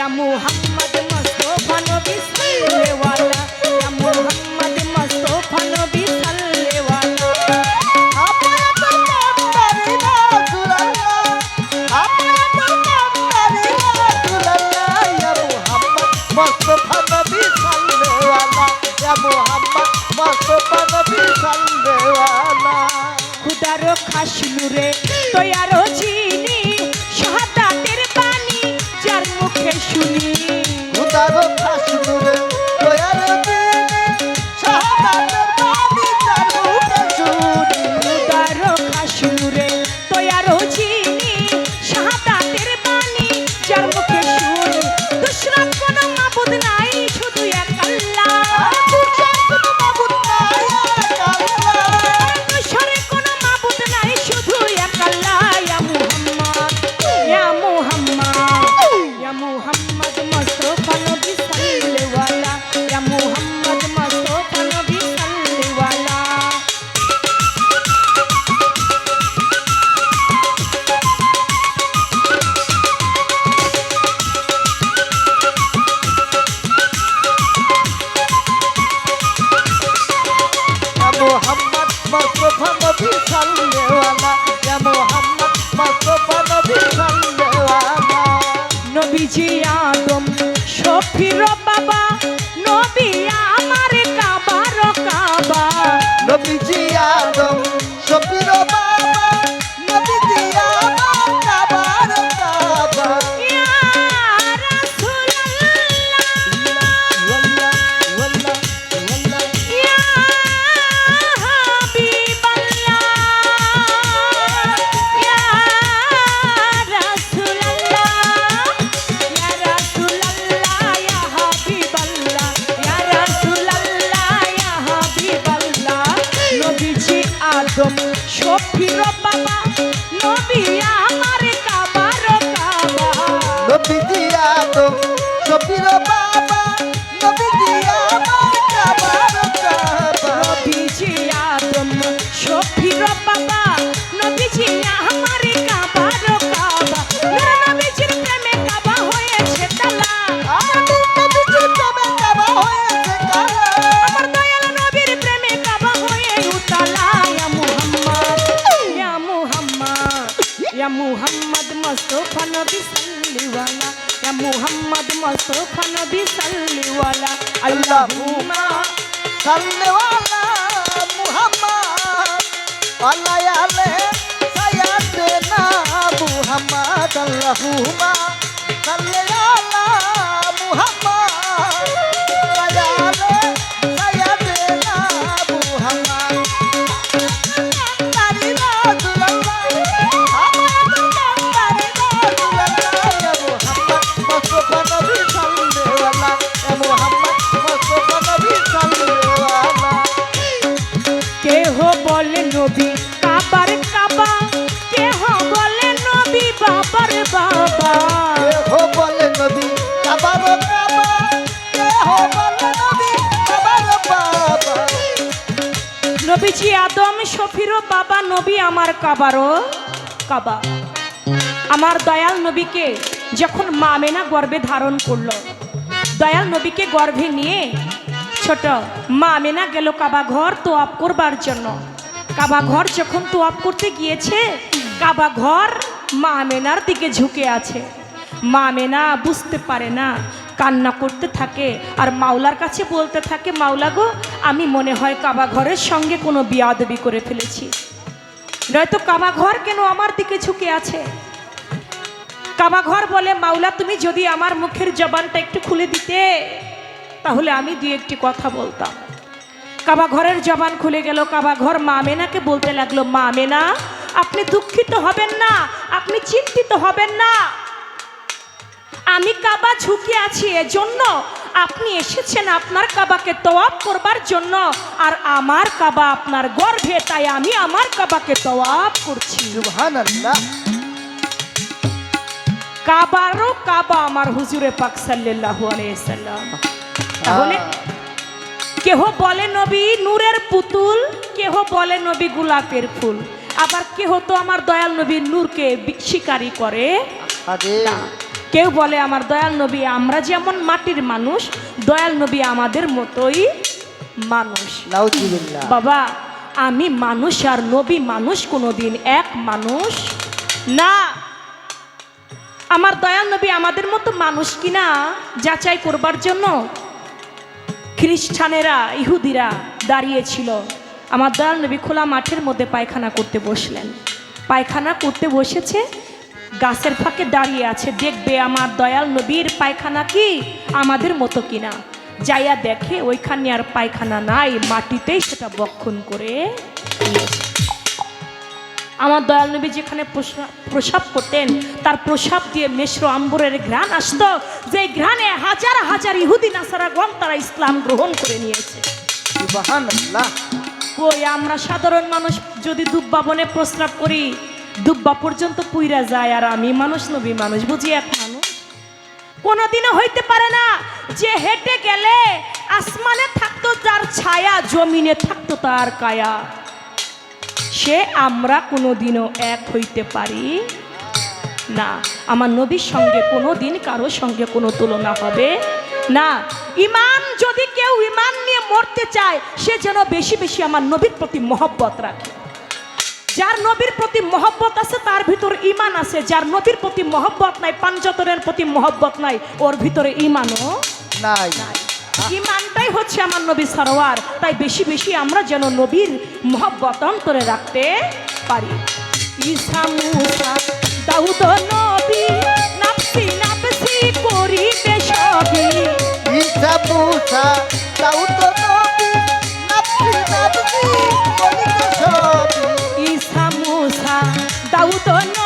या मुहम्मद मुस्तफा नबी सल्ले वाला या मुहम्मद मुस्तफा नबी सल्ले वाला अपना तो नंबर ना दुलाला अपना तो नंबर ना दुलाला या मुहम्मद मुस्तफा नबी सल्ले वाला या मुहम्मद मुस्तफा नबी सल्ले वाला खुदा रो खाशनुरे तो यारो जी shooting. নবীজি আলম শফির বাবা নবী আমার কাবার কাবা। নবীজি আদম মুস্তাফা নবী সাল্লিওয়ালা। ইয়া মুহাম্মদ মুস্তাফা নবী সাল্লিওয়ালা। আল্লাহুম্মা সাল্লেওয়ালা মুহাম্মদ। আল্লাহ আলে সায়াদেনা মুহাম্মদ। আল্লাহুম্মা সাল্লেওয়ালা নবীজি আদম শফিরও বাবা, নবী আমার কাবারও কাবা। আমার দয়াল নবীকে যখন মা মেনা গর্ভে ধারণ করল, দয়াল নবীকে গর্ভে নিয়ে ছোট মা মেনা গেল কাবা ঘর তোয়াপ করবার জন্য। কাবা ঘর যখন তোয়াপ করতে গিয়েছে কাবা ঘর মা মেনার দিকে ঝুঁকে আছে। মা মেনা বুঝতে পারে না কান্না করতে থাকে আর মাওলার কাছে বলতে থাকে, মাওলা গো, আমি মনে হয় কাবা ঘরের সঙ্গে কোনো বিয়াদবি করে ফেলেছি। নয়তো কাবা ঘর কেন আমার দিকে ঝুঁকে আছে? কাবা ঘর বলে, মাওলা, তুমি যদি আমার মুখের জবানটা একটু খুলে দিতে, তাহলে আমি দুই একটি কথা বলতাম। কাবা ঘরের জবান খুলে গেল, কাবা ঘর মা মেনাকে বলতে লাগল, মা মেনা, আপনি দুঃখিত হবেন না, আপনি চিন্তিত হবেন না। আমি কাবা ঝুঁকে আছি এজন্য আপনি এসেছেন আপনার কাবাকে তোয়াব করবার জন্য। আর আমার কাবা আপনার গর্ভে তাই আমি আমার কাবাকে তোয়াব করছি। কাবারও কাবা আমার হুজুরে পাক সাল্লাল্লাহু আলাইহি সাল্লাম। তাহলে কেহ বলে নবী নূরের পুতুল কেহ বলে নবী গোলাপের ফুল। আবার কেহ তো আমার দয়াল নবীর নূরকে বি- স্বীকারই করে না। কেউ বলে আমার দয়াল নবী আমরা যেমন মাটির মানুষ দয়াল নবী আমাদের মতোই মানুষ। বাবা আমি মানুষ আর নবী মানুষ কোনোদিন এক মানুষ না। আমার দয়াল নবী আমাদের মতো মানুষ কিনা যাচাই করবার জন্য খ্রিস্টানেরা ইহুদিরা দাঁড়িয়েছিল। আমার দয়াল নবী খোলা মাঠের মধ্যে পায়খানা করতে বসলেন। পায়খানা করতে বসেছে গাছের ফাঁকে দাঁড়িয়ে আছে দেখবে আমার দয়াল নবীর পায়খানা কি? আমাদের মতো কিনা? যাইয়া দেখে ওইখানে আর পায়খানা নাই মাটিতেই সেটা বক্ষণ করে আমার দয়াল নবী যেখানে প্রসা- প্রসাব করতেন তার প্রসাব দিয়ে মেশ্র আম্বরের ঘ্রাণ আসতো যে ঘ্রাণে হাজার হাজার ইহুদি নাসারাগণ তারা ইসলাম গ্রহণ করে নিয়েছে। কই আমরা সাধারণ মানুষ যদি দুব্বা বনে প্রস্রাব করি দুব্বা পর্যন্ত পুইরা যায় আর আমি মানুষ, নবী মানুষ, বুঝি এক মানুষ? কোনোদিনও হইতে পারে না যে হেঁটে গেলে আসমানে থাকতো তার ছায়া, জমিনে থাকতো তার কায়া। সে আমরা কোনোদিনও এক হইতে পারি না। আমার নবীর সঙ্গে কোনো দিন কারও সঙ্গে কোনো তুলনা হবে না। ইমান যদি কেউ ইমান নিয়ে মরতে চায়, সে যেন বেশি বেশি আমার নবীর প্রতি মহব্বত রাখে। যার নবীর প্রতি মহব্বত আছে তার ভিতর ইমান আছে। যার নবীর প্রতি মহব্বত নাই পাঞ্জতনের প্রতি মহব্বত নাই ওর ভিতরে ইমানও নাই। ইমানটাই হচ্ছে আমার নবী সরোয়ার। তাই বেশি বেশি আমরা যেন নবীর মহব্বত অন্তরে রাখতে পারি। ঈসা মুসা দাউদ নবী করিবে সবই। ঈসা মুসা দাউদ নবী দাউদ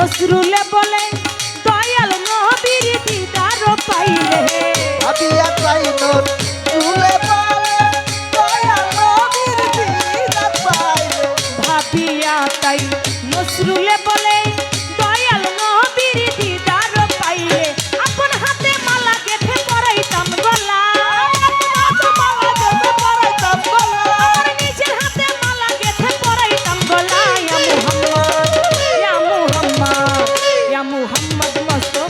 নসরুলে বলে দয়াল নবীর দিদার পাইলে। আবিয়া তাইনোর চুলে বলে দয়াল নবীর দিদার পাইলে। ভাবিয়া তাই নসরুলে বলে মুহাম্মদ